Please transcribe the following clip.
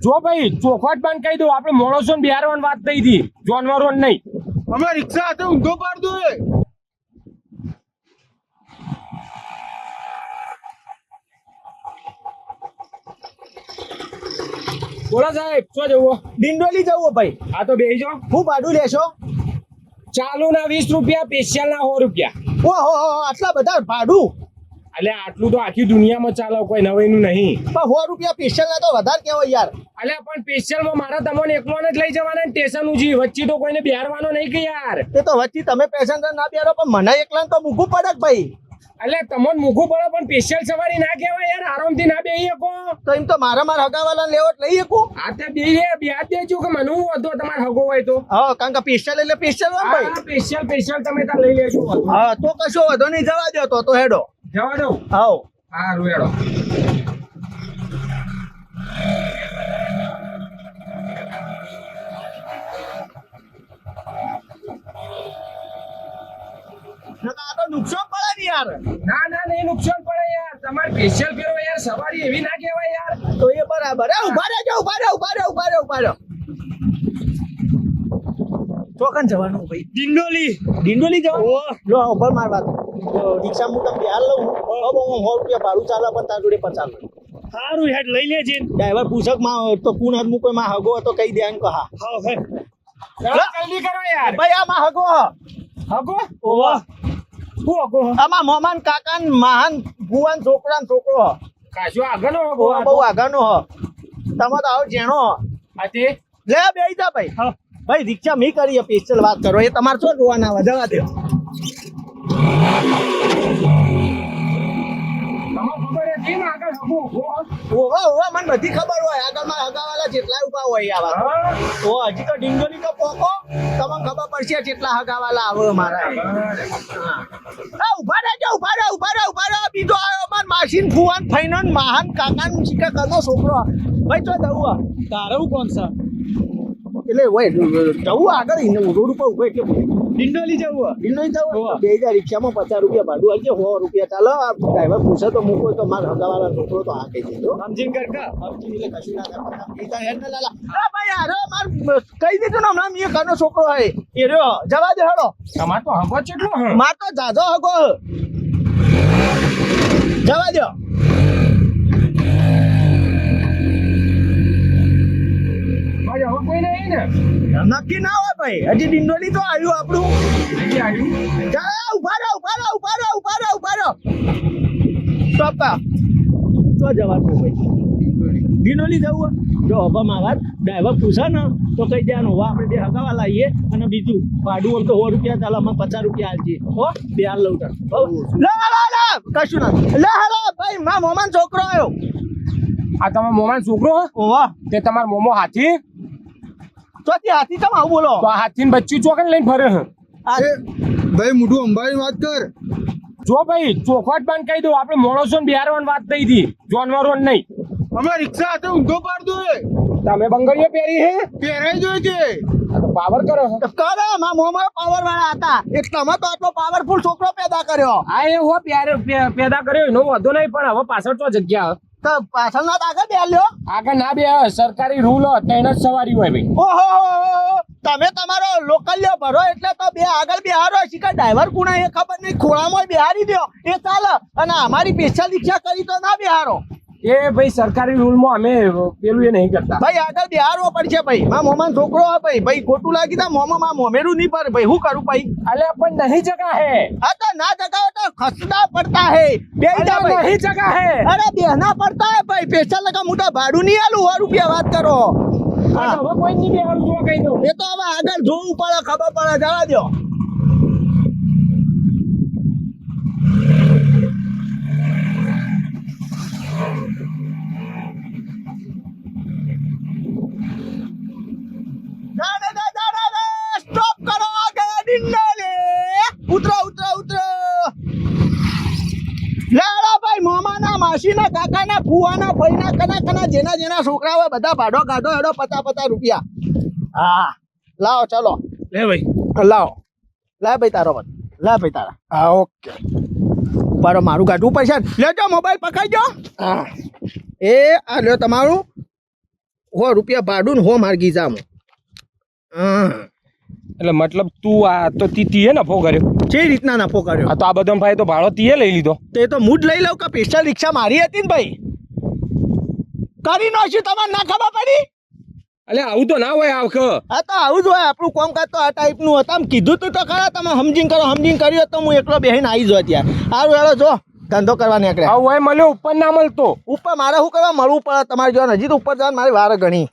જો ભાઈ ચોખવટ પણ કહી દઉં આપણે માણસો ને બિહારવાની વાત થઈ હતી. જાનવરો નહીં. અમે રિક્ષા હાથે ઊંધો પાડતો એ બોલો સાહેબ શું જવું? ડિંડોલી જવું ભાઈ. આ તો બેસો જાઓ. હું ભાડું લેશો? ચાલુ ના વીસ રૂપિયા સ્પેશિયલ ના સો રૂપિયા. ઓહો હો, આટલા બધા ભાડું? એટલે આટલું તો આખી દુનિયામાં ચાલો કોઈ નવીનું નહીં. પણ સો રૂપિયા સ્પેશિયલ ના તો વધારે કેવાય યાર. એટલે પણ સ્પેશિયલમાં મારા તમને એકમાં જ લઈ જવાના ને સ્ટેશન ઉજી વચ્ચે તો કોઈને બિહારવાનો નહીં કે યાર. એ તો વચ્ચે તમે પેસેન્જર ના બેરો પણ મને એકલા તો મૂકવું પડે ભાઈ? એટલે તમને મૂકવું પડે પણ સ્પેશિયલ સવારી ના કહેવાય યાર આરામથી ના બેહી શકો. તો એમ તો મારા મારા હગાવાલા લેવો લઈ શકું? આ તે બે બ્યાજ દેજો કે મને હું વધુ તમારે હગો હોય તો. હા કારણ કે સ્પેશિયલ એટલે સ્પેશિયલ હોય ભાઈ. સ્પેશિયલ સ્પેશિયલ તમે તાર લઈ લેજો. હા તો કશો વધો નહીં જવા દો તો તો હેડો. જવા દઉં? આવો. આ તો નુકસાન પડે ને યાર. ના ના નહીં નુકસાન પડે યાર. તમારે સ્પેશિયલ ફેરવો યાર. સવારી એવી ના કહેવાય યાર. તો એ બરાબર. એ ઊભા રહેજો ઊભા રહો ઊભા રહો ઊભા રહો ઊભા રહો. ચોકન જવાનું ભાઈ? ડિંડોલી. ડિંડોલી જવાનું? લો ઉભર માર વાત રિક્ષા હું તમને હાલ લઉં. હવે હું સો રૂપિયા ભાડું ચાલે પણ તાર જોડે પચાસ લઉં. સારું હેડ લઈ લેજે. ડ્રાઈવર પૂછકમાં તો કોણ હદ મૂકો માં હગો તો કહી દે કહા. હા. હે જલ્દી કરો યાર. ભાઈ આ માં હગો. હગો? ઓવા. હું હગો? આમાં મોમાન કાકાન મહાન ભુવાન છોકરાન છોકરો. હ. કાશો આગળનો હગો બહુ આગળનો હ. તમે તો આવો જેણો હ. લે બે જા ભાઈ. ભાઈ રિક્ષા મી કરી સ્પેશિયલ વાત કરો. એ તમારે શું જોવાના વધવા જવા દો. ઓવા ઓવા મને બધી ખબર હોય. આગળમાં હગાવાલા જેટલા ઊભા હોય આ વાત તો હજી તો ડિંગોલી તો પોકો. તમને ખબર પડશે કેટલા હગાવાલા આવે મારા આ ઊભા રહેજો ઊભા રહો ઊભા રહો ઊભા રહો. બીજો આવ્યો માર માસીન ફુવાન ફૈનન મહાન કાકાન શિકા કરનો છોકરો. ભાઈ તો દઉં તારું કોણ છે? એટલે હોય જવું આગળ રોડ ઉપર ઊભો એટલે ડિંડોલી જવું ડિંડોલી જવું બે હજાર રિક્ષામાં પચાસ રૂપિયા ભાડું આવજે સો રૂપિયા ચાલો. આ ડ્રાઈવર પૂછે તો મૂકો તો મારા હગાવાલા છોકરો તો આ કહી એટલે કશું ના કરતા. ભાઈ અરે માર કહી દીધું ને હમણાં? મેં ઘરનો છોકરો હે. એ રહ્યો જવા દે હળો તમાર તો હગો છે માર તો જાજો હગો જવા દો નક્કી ના હોય ભાઈ. હજી દિંડોલી તો આવ્યું આપણું. ઊભા રહો ઊભા રહો ઊભા રહો ઊભા રહો ઊભા રહો. સ્ટોપ તો જવાનું ભાઈ? ડિંડોલી જવું જો હવે મારા ડ્રાઈવર પૂછે ને તો કઈ દેવાનું હવે આપણે બે હગાવા લાવીએ અને બીજું ભાડું હોય તો સો રૂપિયા ચાલો અમે પચાસ રૂપિયા આલજે હો બે હાલ લઉં કશું ના. લે હેલો ભાઈ મા મોમાન છોકરો આવ્યો. આ તમારો મોમાન છોકરો? ઓવા તે તમારો મોમો હાથી? તો તે હાથી તમે આવું બોલો. તો હાથીને બચ્ચું ચોકન લઈને ફરે હે. ભાઈ મોઢું અંબાની વાત કર. જો ભાઈ ચોખવટ પણ કહી દો આપણે મોણસો ને બિહારવાની વાત થઈ હતી. જાનવરો નહીં. અમે રિક્ષા હાથે ઊંધો પાડતો એ તમે બંગડીઓ પહેરી હે? પહેરાઈ જોઈએ છે. તો પાવર કરો કરો મા મોમા પાવર વાળા હતા. એટલામાં તો આટલો પાવરફુલ છોકરો પેદા કર્યો. આ એ હો પ્યારે પેદા કર્યો એનો વધુ નહીં પણ હવે પાછળ તો જગ્યા. તો પાછળના તો આગળ બે લ્યો આગળ ના બે સરકારી રૂલ હોય ત્રણ જ સવારી હોય ભાઈ. ઓહો તમે તમારો લોકલ્ય ભરો એટલે તો બે આગળ બિહારો શીખર ડ્રાઈવર કુણા એ ખબર નહીં. ખોળામાં બિહારી દો એ ચાલે. અને અમારી સ્પેશિયલ રિક્ષા કરી તો ના બિહારો. એ ભાઈ સરકારી રૂલમાં અમે પેલું એ નહીં કરતા. ભાઈ આગળ બિહારવો પડશે ભાઈ. મા મોમાન છોકરો આ ભાઈ. ભાઈ ખોટું લાગી તા મોમા મા મોમેરું નહીં પર. ભાઈ હું કરું ભાઈ? અલે પણ નહીં જગા હે હા તો ના જગા તો ખસડા પડતા હે. બે ભાઈ. નહીં જગા હે અરે બેહના પડતા હે ભાઈ. સ્પેશિયલ લગા મોટા ભાડું નહીં આલું. સો રૂપિયા વાત કરો. હવે કોઈ નહીં બેહારું જોવા કહી દઉં. એ તો હવે આગળ જોવું પડે ખબર પડે. જવા દો મામાના માસીના કાકાના ફુવાના ફઈના કના કના જેના જેના છોકરા હોય બધા ભાડો કાઢો હેડો પતા પચાસ રૂપિયા. હા. લાવો ચલો. લે ભાઈ. લાવો. લે ભાઈ તારો બધો. લે ભાઈ તારા. હા ઓકે. બારો મારું કાઢવું પડશે. લેજો મોબાઈલ પકડજો હા. એ આ લ્યો તમારું. હો રૂપિયા ભાડું ને હો માર્ગી જામું હા એટલે મતલબ તું આ તો તી તીએ નફો કર્યો? જે રીતના નફો કર્યો? આ તો આ બધો ભાઈ તો ભાડો તીએ લઈ લીધો. તે તો મૂડ લઈ લઉં કે સ્પેશિયલ રિક્ષા મારી હતી ને ભાઈ? કરી નાખ્યું તમારે ના ખબર પડી? એટલે આવું તો ના હોય આવખ આ તો આવું જ હોય આપણું કોમ કાજ તો આ ટાઈપનું હતું. કીધું તું તો ખરા તમે સમજીને કરો સમજીને કર્યો તો હું એકલો બેહીને આવી જો ત્યાં સારું હેડો જો ધંધો કરવા નીકળ્યા. આવું હોય મળ્યો ઉપર ના મળતો. ઉપર મારે શું કરવા મળવું પડે? તમારે જો નજીક ઉપર જવાનું મારી વાર ઘણી.